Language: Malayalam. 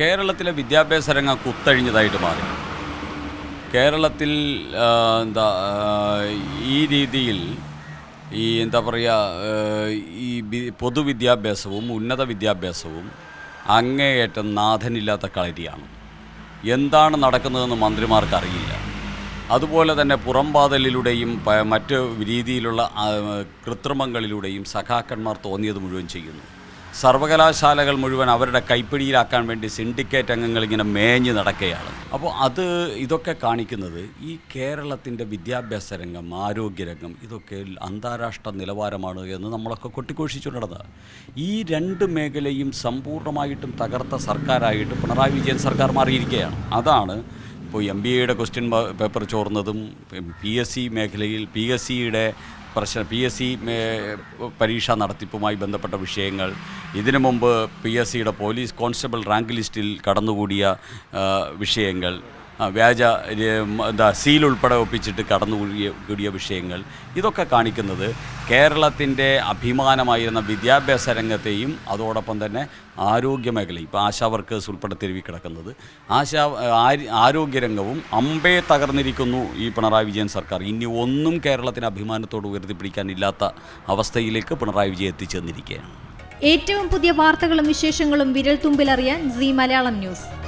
കേരളത്തിലെ വിദ്യാഭ്യാസ രംഗം കുത്തഴിഞ്ഞതായിട്ട് മാറി. കേരളത്തിൽ എന്താ ഈ രീതിയിൽ ഈ എന്താ പറയുക ഈ പൊതുവിദ്യാഭ്യാസവും ഉന്നത വിദ്യാഭ്യാസവും അങ്ങേയറ്റം നാഥനില്ലാത്ത കളരിയാണ്. എന്താണ് നടക്കുന്നതെന്ന് മന്ത്രിമാർക്ക് അറിയില്ല അതുപോലെ തന്നെ പുറംപാതലിലൂടെയും മറ്റ് രീതിയിലുള്ള കൃത്രിമങ്ങളിലൂടെയും സഖാക്കന്മാർ തോന്നിയത് മുഴുവൻ ചെയ്യുന്നു. സർവകലാശാലകൾ മുഴുവൻ അവരുടെ കൈപ്പിടിയിലാക്കാൻ വേണ്ടി സിൻഡിക്കേറ്റ് അംഗങ്ങൾ ഇങ്ങനെ മേഞ്ഞ് നടക്കുകയാണ്. അപ്പോൾ അത് ഇതൊക്കെ കാണിക്കുന്നത് ഈ കേരളത്തിന്റെ വിദ്യാഭ്യാസ രംഗം ആരോഗ്യരംഗം ഇതൊക്കെ അന്താരാഷ്ട്ര നിലവാരമാണ് എന്ന് നമ്മളൊക്കെ കൊട്ടിഘോഷിച്ചു നടന്നത്. ഈ രണ്ട് മേഖലയും സമ്പൂർണമായിട്ടും തകർത്ത സർക്കാരായിട്ട് പിണറായി വിജയൻ സർക്കാർ മാറിയിരിക്കുകയാണ്. അതാണ് ഇപ്പോൾ എം ബി എയുടെ ക്വസ്റ്റ്യൻ പേപ്പർ ചോർന്നതും പി എസ് സി മേഖലയിൽ പി എസ് സിയുടെ പ്രശ്ന പി എസ് സി പരീക്ഷാ നടത്തിപ്പുമായി ബന്ധപ്പെട്ട വിഷയങ്ങൾ. ഇതിനു മുമ്പ് പി എസ് സിയുടെ പോലീസ് കോൺസ്റ്റബിൾ റാങ്ക് ലിസ്റ്റിൽ കടന്നുകൂടിയ വിഷയങ്ങൾ. വ്യാജ എന്താ സീൽ ഉൾപ്പെടെ ഒപ്പിച്ചിട്ട് കടന്നു കൂടിയ വിഷയങ്ങൾ. ഇതൊക്കെ കാണിക്കുന്നത് കേരളത്തിന്റെ അഭിമാനമായിരുന്ന വിദ്യാഭ്യാസ രംഗത്തെയും അതോടൊപ്പം തന്നെ ആരോഗ്യ മേഖല ഇപ്പോൾ ആശാ വർക്കേഴ്സ് ഉൾപ്പെടെ തെരുവി കിടക്കുന്നത്. ആശാ ആര്- ആരോഗ്യരംഗവും അമ്പേ തകർന്നിരിക്കുന്നു ഈ പിണറായി വിജയൻ സർക്കാർ. ഇനി ഒന്നും കേരളത്തിന് അഭിമാനത്തോട് ഉയർത്തിപ്പിടിക്കാനില്ലാത്ത അവസ്ഥയിലേക്ക് പിണറായി വിജയൻ എത്തിച്ചേർന്നിരിക്കുകയാണ് ഏറ്റവും പുതിയ വാർത്തകളും വിശേഷങ്ങളും വിരൽ തുമ്പിലറിയാൻ സി മലയാളം ന്യൂസ്.